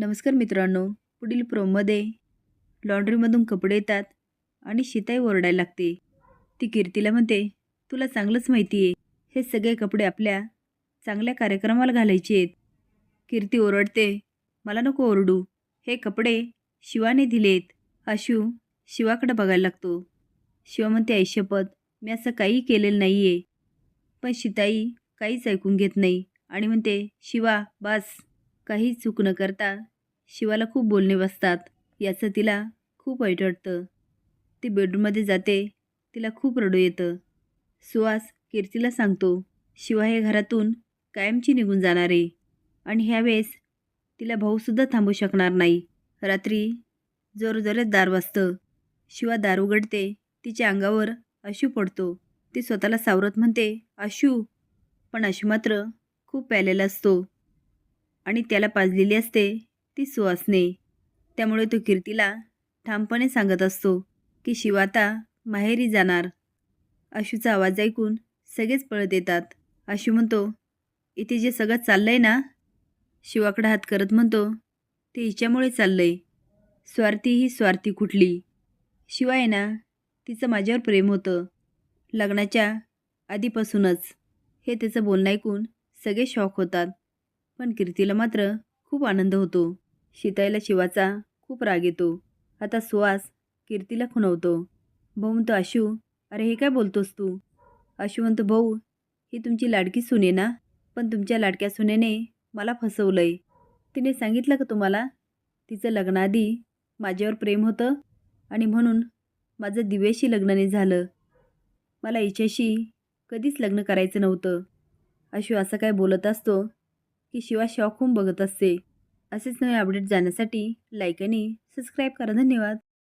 नमस्कार मित्रांनो पुढील प्रोमध्ये लॉन्ड्रीमधून कपडे येतात आणि शिताई ओरडायला लागते. ती कीर्तीला म्हणते तुला चांगलंच माहिती आहे हे सगळे कपडे आपल्या चांगल्या कार्यक्रमाला घालायचे आहेत. कीर्ती ओरडते मला नको ओरडू हे कपडे शिवाने दिलेत. आशू शिवाकडे बघायला लागतो. शिवा म्हणते ऐशपत मी असं काही केलेलं नाही आहे पण शिताई काहीच ऐकून घेत नाही आणि म्हणते शिवा बस. काही चूक न करता शिवाला खूप बोलणे बसतात. याचं तिला खूप वाईट वाटतं. ती बेडरूममध्ये जाते तिला खूप रडू येतं. सुहास कीर्तीला सांगतो शिवा हे घरातून कायमची निघून जाणार आहे. आणि ह्यावेळेस तिला भाऊसुद्धा थांबू शकणार नाही. रात्री जोरजोरात दार वाजतं. शिवा दार उघडते तिच्या अंगावर अशू पडतो. ती स्वतःला सावरत म्हणते अशू. पण अशू मात्र खूप प्यालेला असतो. आणि त्याला पाजलेली असते ती सुवासने त्यामुळे तो कीर्तीला ठामपणे सांगत असतो की शिव आता माहेरी जाणार. आशूचा आवाज ऐकून सगळेच पळत येतात. आशू म्हणतो इथे जे सगळं चाललं आहे ना? शिवाकडे हात करत म्हणतो ते हिच्यामुळे चाललं आहे स्वार्थी ही स्वार्थी कुठली शिवाय ना तिचं माझ्यावर प्रेम होतं. लग्नाच्या आधीपासूनच. हे त्याचं बोलणं ऐकून सगळे शॉक होतात. पण कीर्तीला मात्र खूप आनंद होतो. शिताईला शिवाचा खूप राग येतो. आता सुहास कीर्तीला खुणवतो. भाऊ म्हणतो आशू अरे हे काय बोलतोस तू? आशू म्हणतो भाऊ ही तुमची लाडकी सुने ना? पण तुमच्या लाडक्या सुनेने मला फसवलंय. तिने सांगितलं का तुम्हाला? तिचं लग्नाआधी माझ्यावर प्रेम होतं आणि म्हणून माझं दिव्याशी लग्नाने झालं. मला हिच्याशी कधीच लग्न करायचं नव्हतं. आशू असं काय बोलत असतो की शिवा शॉक होऊन बघत असते. असेच नवे अपडेट जाण्यासाठी लाईक आणि सबस्क्राईब करा. धन्यवाद.